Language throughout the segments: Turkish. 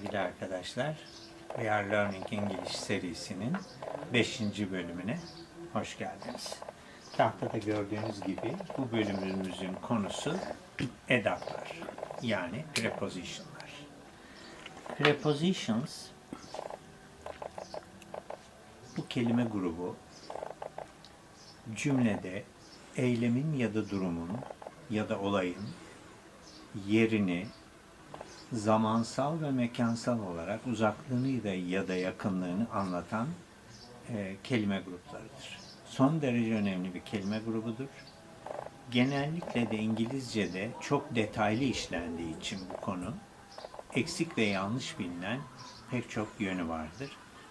Sevgili arkadaşlar, We Are Learning English serisinin 5. bölümüne hoş geldiniz. Tahtada gördüğünüz gibi bu bölümümüzün konusu edatlar yani prepositionlar. Prepositions bu kelime grubu cümlede eylemin ya da durumun ya da olayın yerini, zamansal ve mekansal olarak uzaklığını da ya da yakınlığını anlatan e, kelime gruplarıdır. Son derece önemli bir kelime grubudur. Genellikle de İngilizce'de çok detaylı işlendiği için bu konu eksik ve yanlış bilinen pek çok yönü vardır.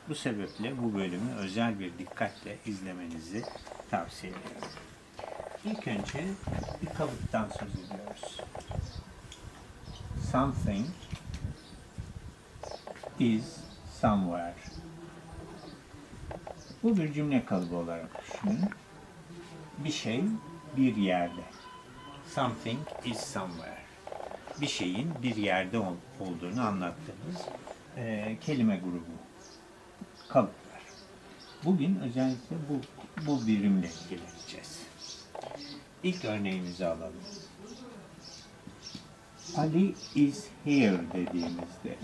Bu sebeple bu bölümü özel bir dikkatle izlemenizi tavsiye ediyorum. İlk önce bir kalıptan söz ediyoruz something is somewhere. Bu bir cümle kalıbı olarak düşünün. Bir şey bir yerde. Something is somewhere. Bir şeyin bir yerde ol- olduğunu anlattığımız eee, kelime grubu. Kalıplar. Bugün özellikle bu, bu birimle ilgileneceğiz. İlk örneğimizi alalım. Ali is here dediğimizde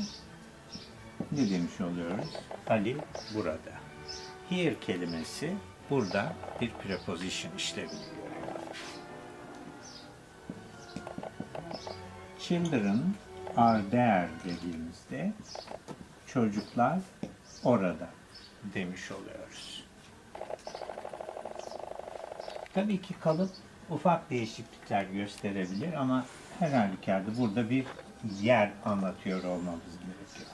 ne demiş oluyoruz? Ali burada. Here kelimesi burada bir preposition işlevini görüyor. Children are there dediğimizde çocuklar orada demiş oluyoruz. Tabii ki kalıp ufak değişiklikler gösterebilir ama her halükarda burada bir yer anlatıyor olmamız gerekiyor.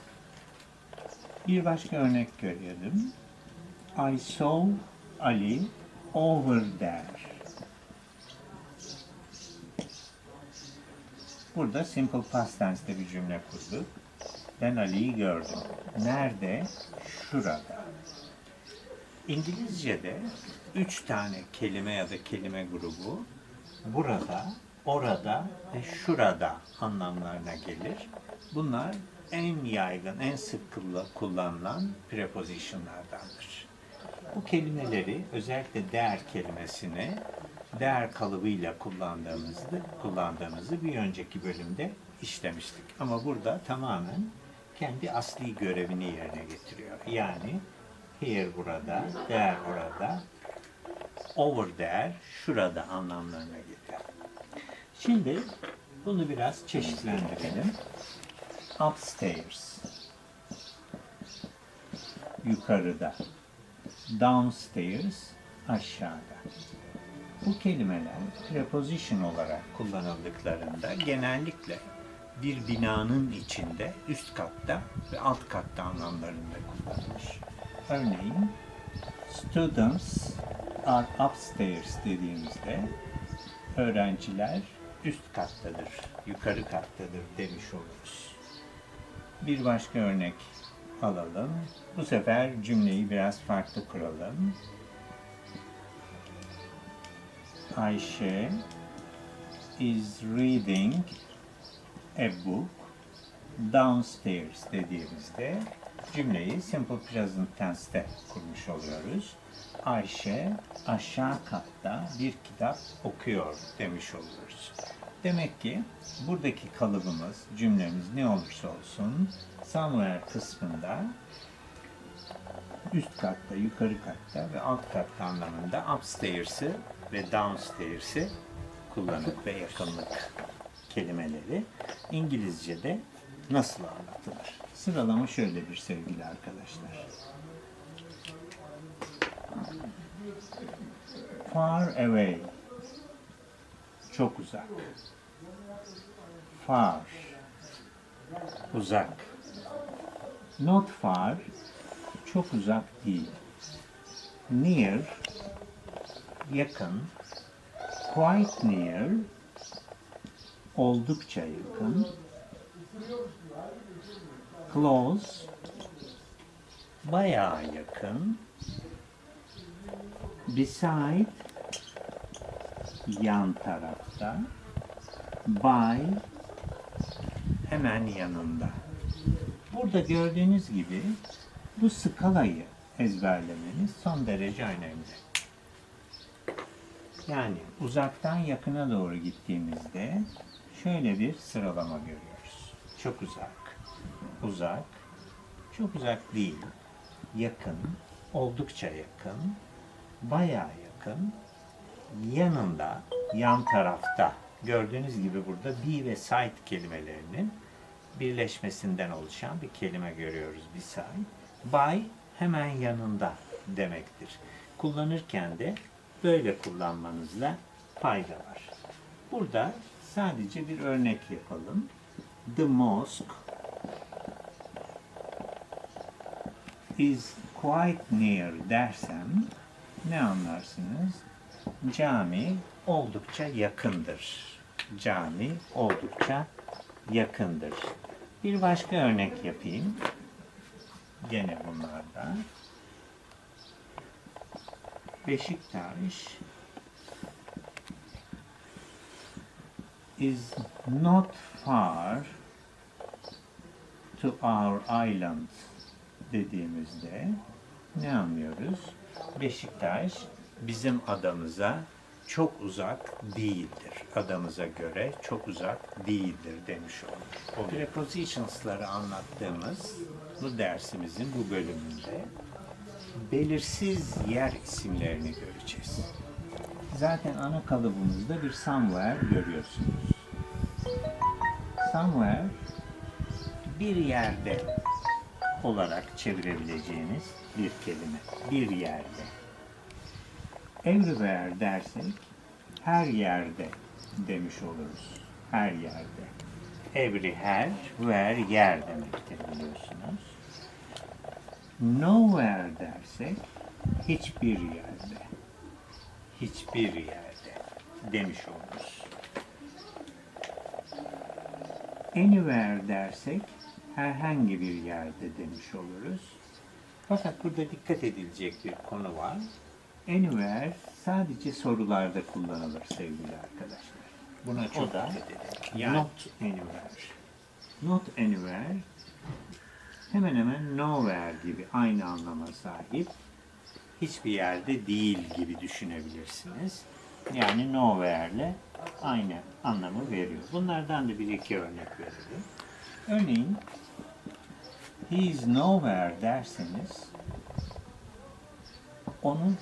Bir başka örnek görelim. I saw Ali over there. Burada simple past tense'te bir cümle kurduk. Ben Ali'yi gördüm. Nerede? Şurada. İngilizce'de üç tane kelime ya da kelime grubu burada, orada ve şurada anlamlarına gelir. Bunlar en yaygın, en sık kullan- kullanılan prepositionlardandır. Bu kelimeleri özellikle değer kelimesini değer kalıbıyla kullandığımızda kullandığımızı bir önceki bölümde işlemiştik. Ama burada tamamen kendi asli görevini yerine getiriyor. Yani here burada, there orada, over there şurada anlamlarına geliyor. Şimdi bunu biraz çeşitlendirelim. Upstairs yukarıda. Downstairs aşağıda. Bu kelimeler preposition olarak kullanıldıklarında genellikle bir binanın içinde üst katta ve alt katta anlamlarında kullanılır. Örneğin students are upstairs dediğimizde öğrenciler üst kattadır, yukarı kattadır demiş oluruz. Bir başka örnek alalım. Bu sefer cümleyi biraz farklı kuralım. Ayşe is reading a book downstairs dediğimizde cümleyi simple present tense'te kurmuş oluyoruz. Ayşe aşağı katta bir kitap okuyor demiş oluyoruz. Demek ki buradaki kalıbımız, cümlemiz ne olursa olsun somewhere kısmında üst katta, yukarı katta ve alt katta anlamında upstairs'ı ve downstairs'i kullanır ve yakınlık kelimeleri İngilizce'de nasıl anlatılır? Sıralama şöyledir sevgili arkadaşlar. Far away çok uzak. Far uzak. Not far çok uzak değil. Near yakın. Quite near oldukça yakın. Close bayağı yakın. Beside yan tarafta. By hemen yanında. Burada gördüğünüz gibi bu skalayı ezberlemeniz son derece önemli. Yani uzaktan yakına doğru gittiğimizde şöyle bir sıralama görüyoruz. Çok uzak, uzak, çok uzak değil, yakın, oldukça yakın, bayağı yakın, yanında, yan tarafta gördüğünüz gibi burada be ve side kelimelerinin birleşmesinden oluşan bir kelime görüyoruz bir side. By hemen yanında demektir. Kullanırken de böyle kullanmanızda fayda var. Burada sadece bir örnek yapalım. The mosque is quite near dersem ne anlarsınız? Cami oldukça yakındır. Cami oldukça yakındır. Bir başka örnek yapayım. Gene bunlardan. Beşiktaş is not far to our island dediğimizde ne anlıyoruz? Beşiktaş bizim adamıza çok uzak değildir. Adamıza göre çok uzak değildir demiş olur. Prepositions'ları anlattığımız bu dersimizin bu bölümünde belirsiz yer isimlerini göreceğiz. Zaten ana kalıbımızda bir somewhere görüyorsunuz. Somewhere bir yerde olarak çevirebileceğiniz bir kelime. Bir yerde. Everywhere dersek her yerde demiş oluruz. Her yerde. Every her, where yer demektir biliyorsunuz. Nowhere dersek hiçbir yerde. Hiçbir yerde demiş oluruz. Anywhere dersek herhangi bir yerde demiş oluruz. Fakat burada dikkat edilecek bir konu var. Anywhere sadece sorularda kullanılır sevgili arkadaşlar. Buna çok dikkat edin. Yani not anywhere. Not anywhere hemen hemen nowhere gibi aynı anlama sahip. Hiçbir yerde değil gibi düşünebilirsiniz. Yani nowhere ile aynı anlamı veriyor. Bunlardan da bir iki örnek verelim. Örneğin he is nowhere derseniz onun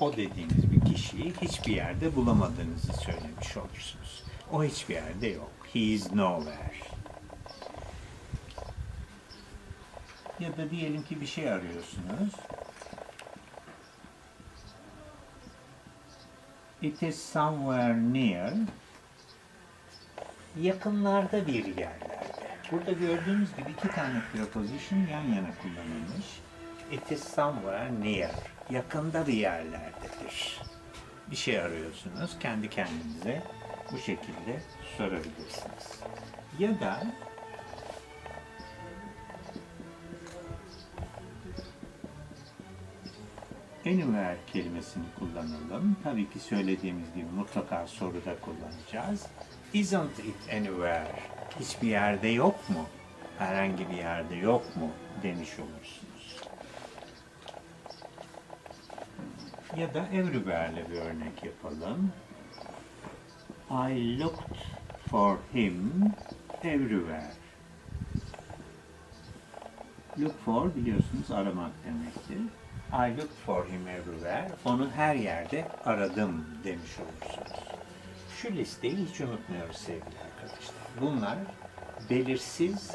o dediğiniz bir kişiyi hiçbir yerde bulamadığınızı söylemiş olursunuz. O hiçbir yerde yok. He is nowhere. Ya da diyelim ki bir şey arıyorsunuz. It is somewhere near. Yakınlarda bir yerlerde. Burada gördüğünüz gibi iki tane preposition yan yana kullanılmış. It is somewhere near. Yakında bir yerlerdedir. Bir şey arıyorsunuz. Kendi kendinize bu şekilde sorabilirsiniz. Ya da anywhere kelimesini kullanalım. Tabii ki söylediğimiz gibi mutlaka soruda kullanacağız. Isn't it anywhere? Hiçbir yerde yok mu? Herhangi bir yerde yok mu? demiş olursunuz. Ya da everywhere'le bir örnek yapalım. I looked for him everywhere. Look for biliyorsunuz aramak demektir. I looked for him everywhere. Onu her yerde aradım demiş olursunuz. Şu listeyi hiç unutmuyoruz sevgili arkadaşlar. Bunlar belirsiz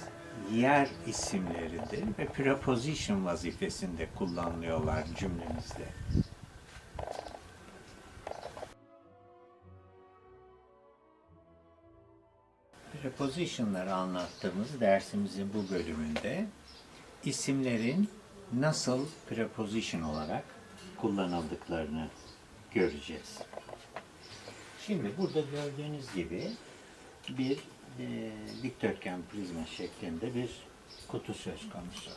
yer isimleridir ve preposition vazifesinde kullanılıyorlar cümlemizde. Preposition'ları anlattığımız dersimizin bu bölümünde isimlerin nasıl preposition olarak kullanıldıklarını göreceğiz. Şimdi burada gördüğünüz gibi bir e, dikdörtgen prizma şeklinde bir kutu söz konusu.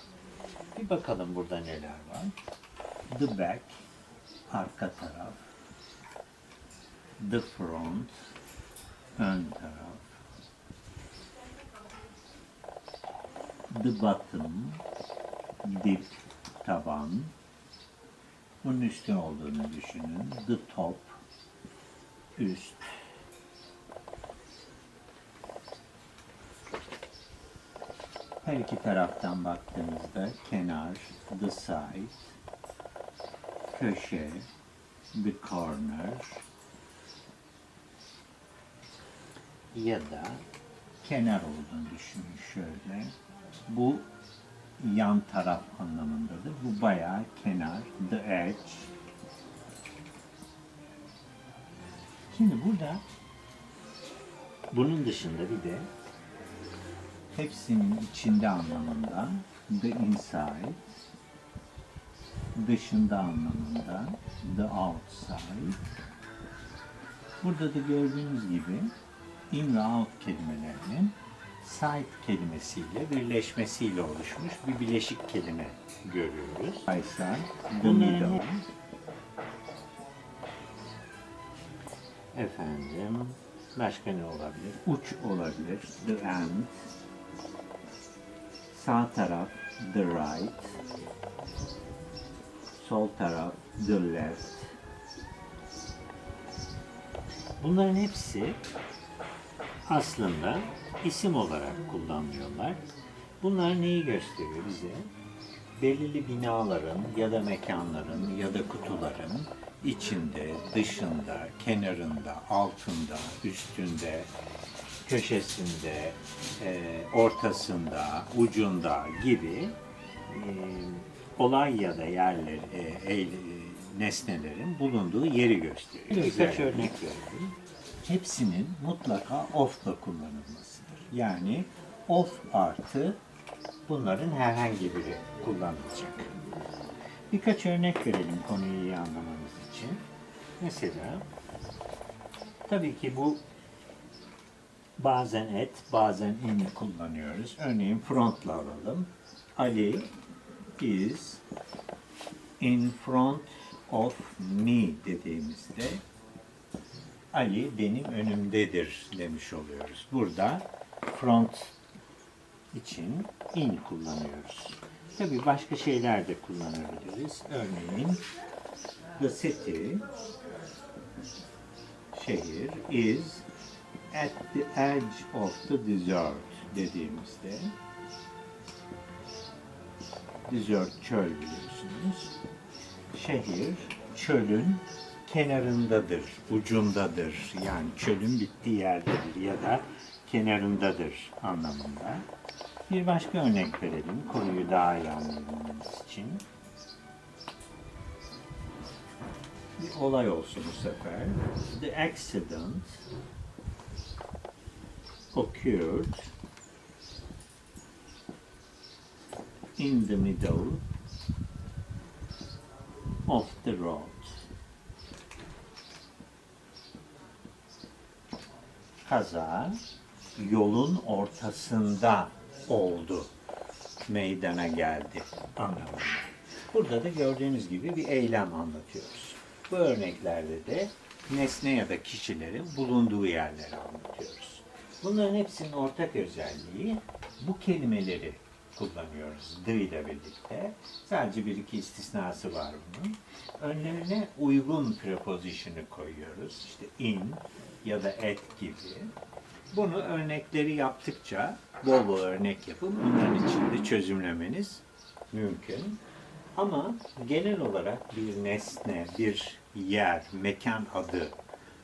Bir bakalım burada neler var. The back, arka taraf. The front, ön taraf. The bottom, dip, taban. Bunun üstü olduğunu düşünün. The top, üst. Her iki taraftan baktığımızda kenar, the side, köşe, the corner ya da kenar olduğunu düşünün şöyle. Bu yan taraf anlamındadır. Bu bayağı kenar, the edge. Şimdi burada bunun dışında bir de hepsinin içinde anlamında the inside, dışında anlamında the outside. Burada da gördüğünüz gibi in ve out kelimelerinin side kelimesiyle birleşmesiyle oluşmuş bir bileşik kelime görüyoruz. Aysel, the middle. Efendim, başka ne olabilir? Uç olabilir, the end. Sağ taraf, the right. Sol taraf, the left. Bunların hepsi aslında isim olarak kullanılıyorlar. Bunlar neyi gösteriyor bize? Belirli binaların ya da mekanların ya da kutuların içinde, dışında, kenarında, altında, üstünde, köşesinde, e, ortasında, ucunda gibi e, olay ya da yerler, e, e, nesnelerin bulunduğu yeri gösteriyor. Birkaç örnek verelim. Hepsinin mutlaka off'la kullanılmasıdır. Yani off artı bunların herhangi biri kullanılacak. Birkaç örnek verelim konuyu iyi anlamamız için. Mesela tabii ki bu bazen et, bazen in kullanıyoruz. Örneğin front'la alalım. Ali is in front of me dediğimizde Ali benim önümdedir demiş oluyoruz. Burada front için in kullanıyoruz. Tabii başka şeyler de kullanabiliriz. Örneğin the city şehir is at the edge of the desert dediğimizde desert çöl biliyorsunuz. Şehir çölün kenarındadır, ucundadır. Yani çölün bittiği yerdedir ya da kenarındadır anlamında. Bir başka örnek verelim konuyu daha iyi anlayabilmemiz için. Bir olay olsun bu sefer. The accident occurred in the middle of the road. Kaza yolun ortasında oldu. Meydana geldi anlamında. Burada da gördüğünüz gibi bir eylem anlatıyoruz. Bu örneklerde de nesne ya da kişilerin bulunduğu yerleri anlatıyoruz. Bunların hepsinin ortak özelliği bu kelimeleri kullanıyoruz the ile birlikte. Sadece bir iki istisnası var bunun. Önlerine uygun preposition'ı koyuyoruz. İşte in ya da at gibi. Bunu örnekleri yaptıkça bol bol örnek yapıp bunların içinde çözümlemeniz mümkün. Ama genel olarak bir nesne, bir yer, mekan adı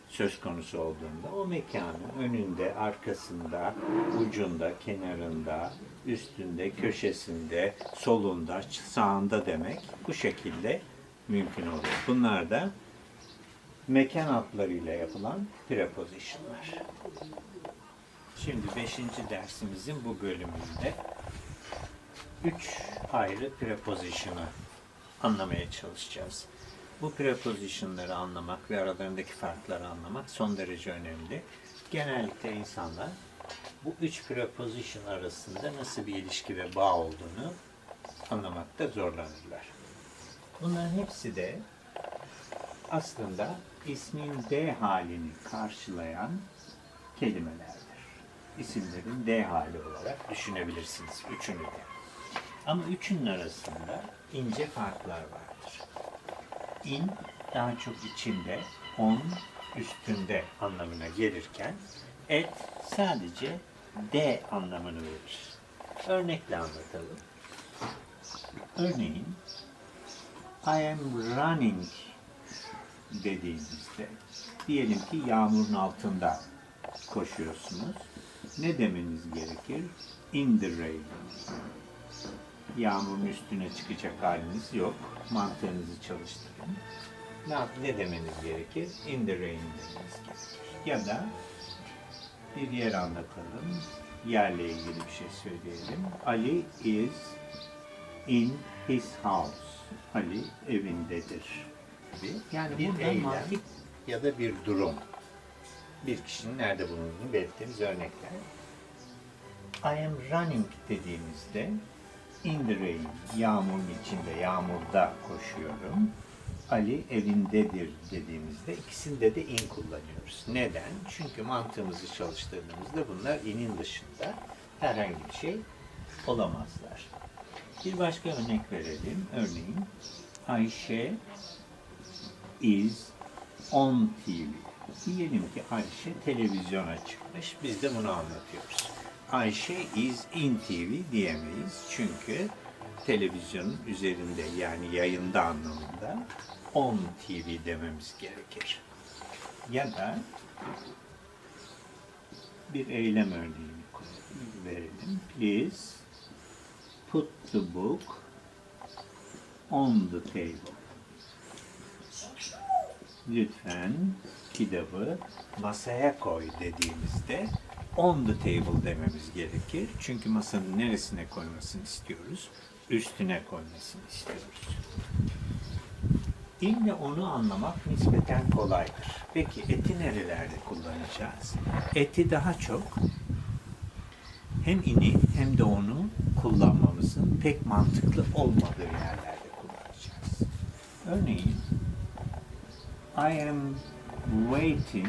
söz konusu olduğunda o mekanın önünde, arkasında, ucunda, kenarında, üstünde, köşesinde, solunda, sağında demek bu şekilde mümkün oluyor. Bunlar da mekan adlarıyla yapılan prepositionlar. Şimdi 5. dersimizin bu bölümünde üç ayrı preposition'ı anlamaya çalışacağız. Bu preposition'ları anlamak ve aralarındaki farkları anlamak son derece önemli. Genellikle insanlar bu üç preposition arasında nasıl bir ilişki ve bağ olduğunu anlamakta zorlanırlar. Bunların hepsi de aslında ismin D halini karşılayan kelimelerdir. isimlerin D hali olarak düşünebilirsiniz üçünü de. Ama üçünün arasında ince farklar vardır. In daha çok içinde, on üstünde anlamına gelirken et sadece D anlamını verir. Örnekle anlatalım. Örneğin I am running dediğimizde diyelim ki yağmurun altında koşuyorsunuz. Ne demeniz gerekir? In the rain. Yağmurun üstüne çıkacak haliniz yok. Mantığınızı çalıştırın. Ne, yap- ne demeniz gerekir? In the rain demeniz gerekir. Ya da bir yer anlatalım. Yerle ilgili bir şey söyleyelim. Ali is in his house. Ali evindedir. gibi. Yani bir eylem mantık- ya da bir durum. Bir kişinin nerede bulunduğunu belirttiğimiz örnekler. I am running dediğimizde in the rain, yağmurun içinde, yağmurda koşuyorum. Ali evindedir dediğimizde ikisinde de in kullanıyoruz. Neden? Çünkü mantığımızı çalıştırdığımızda bunlar inin dışında herhangi bir şey olamazlar. Bir başka örnek verelim. Örneğin Ayşe is on TV. Diyelim ki Ayşe televizyona çıkmış. Biz de bunu anlatıyoruz. Ayşe is in TV diyemeyiz. Çünkü televizyonun üzerinde yani yayında anlamında on TV dememiz gerekir. Ya da bir eylem örneğini verelim. Please put the book on the table. Lütfen kitabı masaya koy dediğimizde on the table dememiz gerekir. Çünkü masanın neresine koymasını istiyoruz? Üstüne koymasını istiyoruz. İlle onu anlamak nispeten kolaydır. Peki eti nerelerde kullanacağız? Eti daha çok hem ini hem de onu kullanmamızın pek mantıklı olmadığı yerlerde kullanacağız. Örneğin I am waiting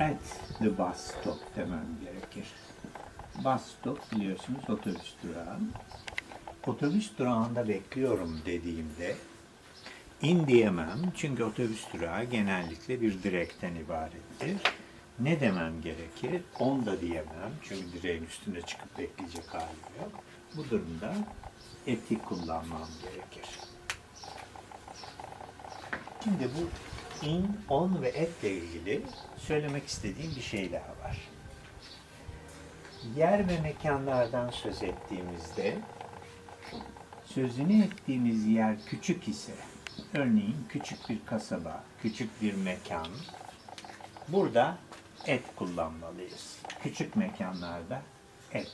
at the bus stop demem gerekir. Bus stop biliyorsunuz otobüs durağı. Otobüs durağında bekliyorum dediğimde in diyemem çünkü otobüs durağı genellikle bir direkten ibarettir. Ne demem gerekir? On da diyemem çünkü direğin üstüne çıkıp bekleyecek halim yok. Bu durumda eti kullanmam gerekir. Şimdi bu in, on ve etle ilgili söylemek istediğim bir şey daha var. Yer ve mekanlardan söz ettiğimizde sözünü ettiğimiz yer küçük ise, örneğin küçük bir kasaba, küçük bir mekan, burada et kullanmalıyız. Küçük mekanlarda et.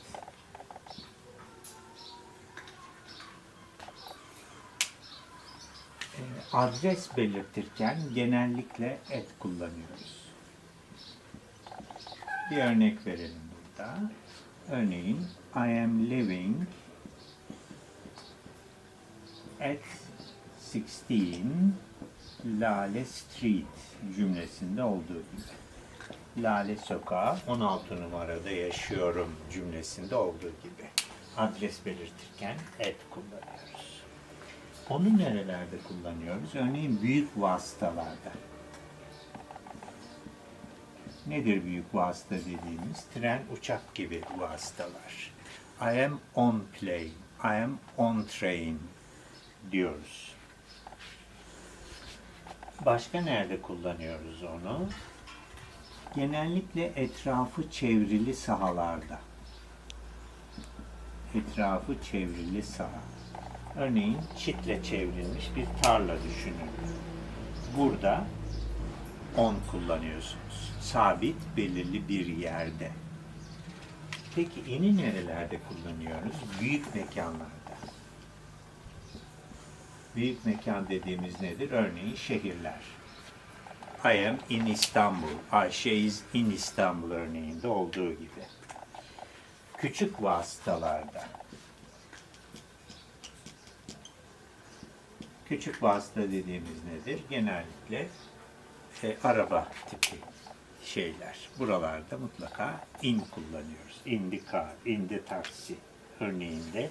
Adres belirtirken genellikle et kullanıyoruz. Bir örnek verelim burada. Örneğin I am living at 16 Lale Street cümlesinde olduğu gibi. Lale Sokağı 16 numarada yaşıyorum cümlesinde olduğu gibi. Adres belirtirken et kullanıyoruz. Onu nerelerde kullanıyoruz? Örneğin büyük vasıtalarda. Nedir büyük vasıta dediğimiz? Tren, uçak gibi vasıtalar. I am on plane, I am on train diyoruz. Başka nerede kullanıyoruz onu? Genellikle etrafı çevrili sahalarda. Etrafı çevrili saha. Örneğin çitle çevrilmiş bir tarla düşünün. Burada on kullanıyorsunuz. Sabit, belirli bir yerde. Peki ini nerelerde kullanıyoruz? Büyük mekanlarda. Büyük mekan dediğimiz nedir? Örneğin şehirler. I am in İstanbul. Ayşe is in İstanbul örneğinde olduğu gibi. Küçük vasıtalarda. Küçük vasıta dediğimiz nedir? Genellikle e, araba tipi şeyler. Buralarda mutlaka in kullanıyoruz. In the car, in the taxi örneğinde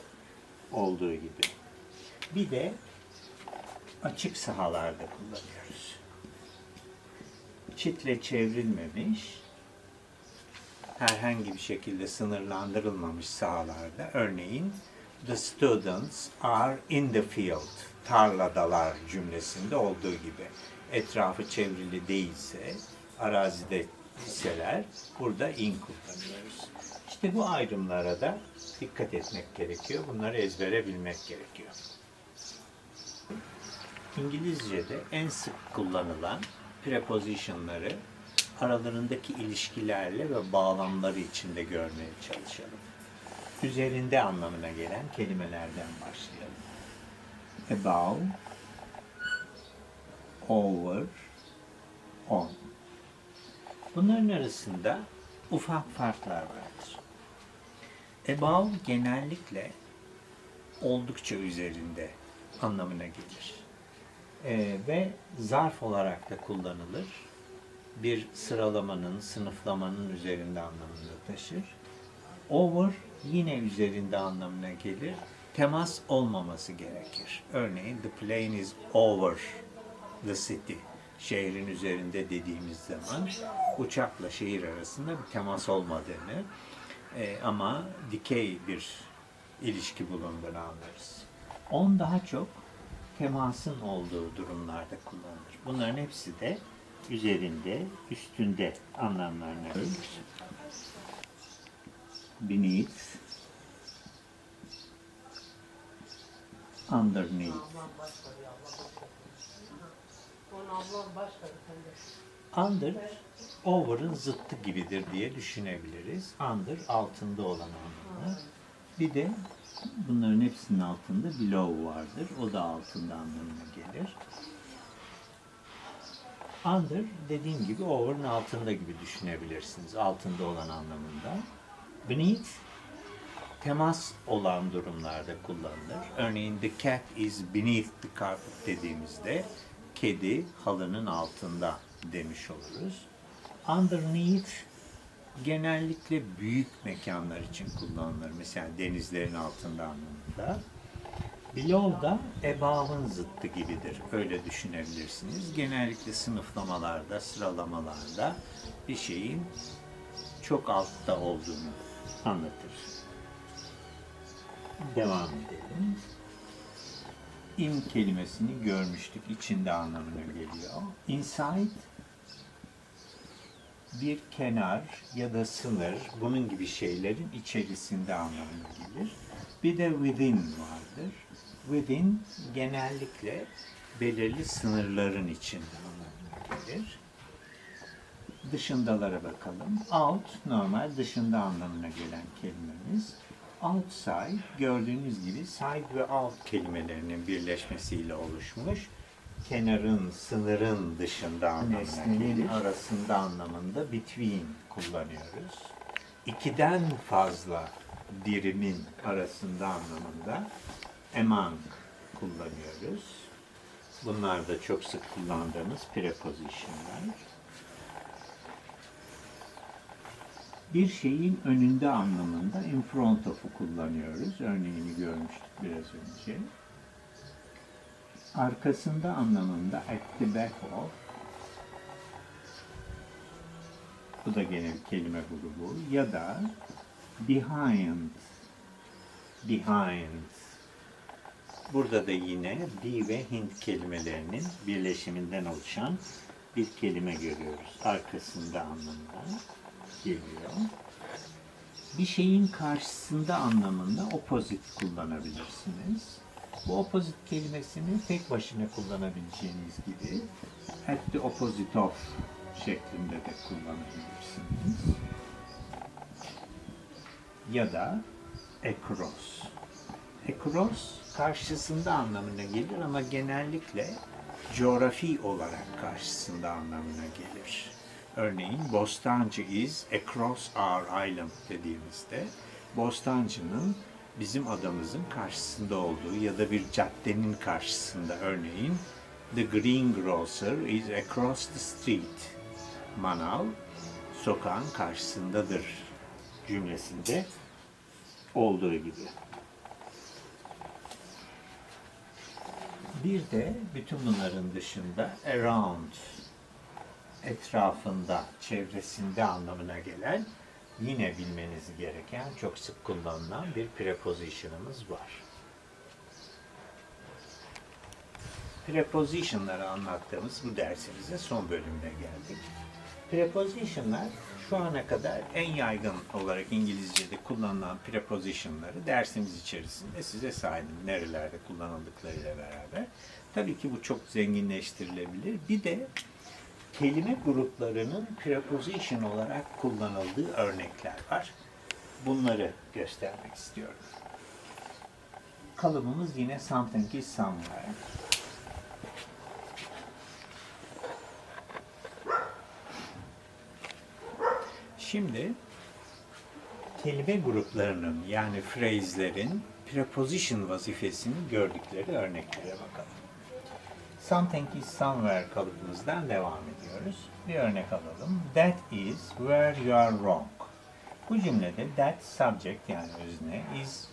olduğu gibi. Bir de açık sahalarda kullanıyoruz. Çitle çevrilmemiş, herhangi bir şekilde sınırlandırılmamış sahalarda örneğin the students are in the field tarladalar cümlesinde olduğu gibi etrafı çevrili değilse arazide iseler burada in kullanıyoruz. İşte bu ayrımlara da dikkat etmek gerekiyor. Bunları ezbere bilmek gerekiyor. İngilizce'de en sık kullanılan prepositionları aralarındaki ilişkilerle ve bağlamları içinde görmeye çalışalım. Üzerinde anlamına gelen kelimelerden başlayalım. Above, over, on. Bunların arasında ufak farklar vardır. Above genellikle oldukça üzerinde anlamına gelir. Ee, ve zarf olarak da kullanılır. Bir sıralamanın, sınıflamanın üzerinde anlamını taşır. Over yine üzerinde anlamına gelir. Temas olmaması gerekir. Örneğin the plane is over the city. Şehrin üzerinde dediğimiz zaman uçakla şehir arasında bir temas olmadığını e, ama dikey bir ilişki bulunduğunu anlarız. On daha çok temasın olduğu durumlarda kullanılır. Bunların hepsi de üzerinde, üstünde anlamlarına gelir. Beneath, underneath. Under, over'ın zıttı gibidir diye düşünebiliriz. Under, altında olan anlamı. Bir de bunların hepsinin altında below vardır. O da altında anlamına gelir. Under, dediğim gibi over'ın altında gibi düşünebilirsiniz. Altında olan anlamında. Beneath, temas olan durumlarda kullanılır. Örneğin the cat is beneath the carpet dediğimizde kedi halının altında demiş oluruz. Underneath genellikle büyük mekanlar için kullanılır. Mesela denizlerin altında anlamında. Below da above'ın zıttı gibidir. Öyle düşünebilirsiniz. Genellikle sınıflamalarda, sıralamalarda bir şeyin çok altta olduğunu anlatır. Devam edelim. In kelimesini görmüştük. içinde anlamına geliyor. Inside bir kenar ya da sınır, bunun gibi şeylerin içerisinde anlamına gelir. Bir de within vardır. Within genellikle belirli sınırların içinde anlamına gelir. Dışındalara bakalım. Out normal dışında anlamına gelen kelimemiz. Outside gördüğünüz gibi side ve out kelimelerinin birleşmesiyle oluşmuş. Kenarın, sınırın dışında anlamına Nesnenin arasında anlamında between kullanıyoruz. İkiden fazla dirimin arasında anlamında among kullanıyoruz. Bunlar da çok sık kullandığımız prepositionlar. Bir şeyin önünde anlamında in front of'u kullanıyoruz. Örneğini görmüştük biraz önce. Arkasında anlamında at the back of. Bu da gene bir kelime grubu. Ya da behind. Behind. Burada da yine be ve hint kelimelerinin birleşiminden oluşan bir kelime görüyoruz. Arkasında anlamında geliyor. Bir şeyin karşısında anlamında opposite kullanabilirsiniz. Bu opposite kelimesini tek başına kullanabileceğiniz gibi at the opposite of şeklinde de kullanabilirsiniz. Ya da across. Across karşısında anlamına gelir ama genellikle coğrafi olarak karşısında anlamına gelir. Örneğin Bostancı is across our island dediğimizde Bostancı'nın bizim adamızın karşısında olduğu ya da bir caddenin karşısında örneğin The greengrocer is across the street. Manav sokağın karşısındadır cümlesinde olduğu gibi. Bir de bütün bunların dışında around etrafında, çevresinde anlamına gelen yine bilmeniz gereken çok sık kullanılan bir preposition'ımız var. Preposition'ları anlattığımız bu dersimize son bölümde geldik. Preposition'lar şu ana kadar en yaygın olarak İngilizce'de kullanılan preposition'ları dersimiz içerisinde size saydım. Nerelerde kullanıldıklarıyla beraber. Tabii ki bu çok zenginleştirilebilir. Bir de kelime gruplarının preposition olarak kullanıldığı örnekler var. Bunları göstermek istiyorum. Kalıbımız yine something is somewhere. Şimdi kelime gruplarının yani phrase'lerin preposition vazifesini gördükleri örneklere bakalım. Something is somewhere kalıbımızdan devam ediyoruz. Bir örnek alalım. That is where you are wrong. Bu cümlede that subject yani özne is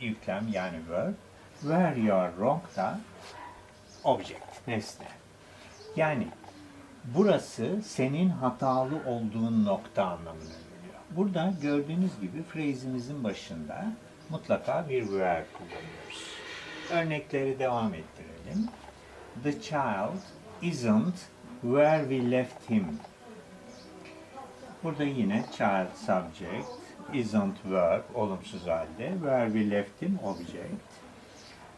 yüklem yani verb. Where you are wrong da object, nesne. Yani burası senin hatalı olduğun nokta anlamına geliyor. Burada gördüğünüz gibi phrase'imizin başında mutlaka bir where kullanıyoruz. Örnekleri devam ettirelim. The child isn't where we left him. Burada yine child subject, isn't verb, olumsuz halde, where we left him object.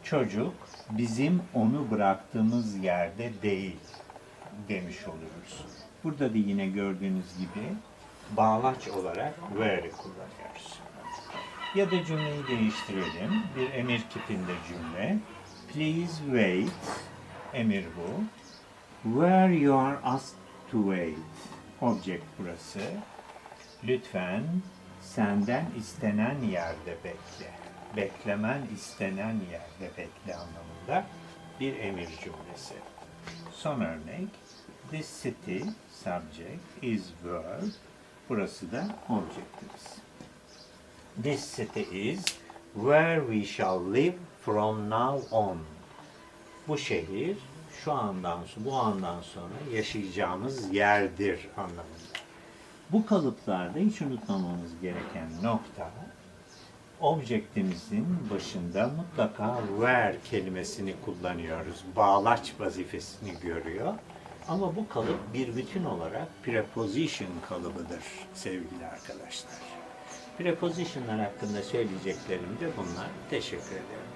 Çocuk bizim onu bıraktığımız yerde değil demiş oluyoruz. Burada da yine gördüğünüz gibi bağlaç olarak where'i kullanıyoruz. Ya da cümleyi değiştirelim. Bir emir tipinde cümle. Please wait. Emir bu. Where you are asked to wait. Object burası. Lütfen senden istenen yerde bekle. Beklemen istenen yerde bekle anlamında bir emir cümlesi. Son örnek. This city subject is verb. Burası da objectimiz. This city is where we shall live from now on. Bu şehir şu andan bu andan sonra yaşayacağımız yerdir anlamında. Bu kalıplarda hiç unutmamamız gereken nokta objektimizin başında mutlaka where kelimesini kullanıyoruz. Bağlaç vazifesini görüyor. Ama bu kalıp bir bütün olarak preposition kalıbıdır sevgili arkadaşlar. Prepositionlar hakkında söyleyeceklerim de bunlar. Teşekkür ederim.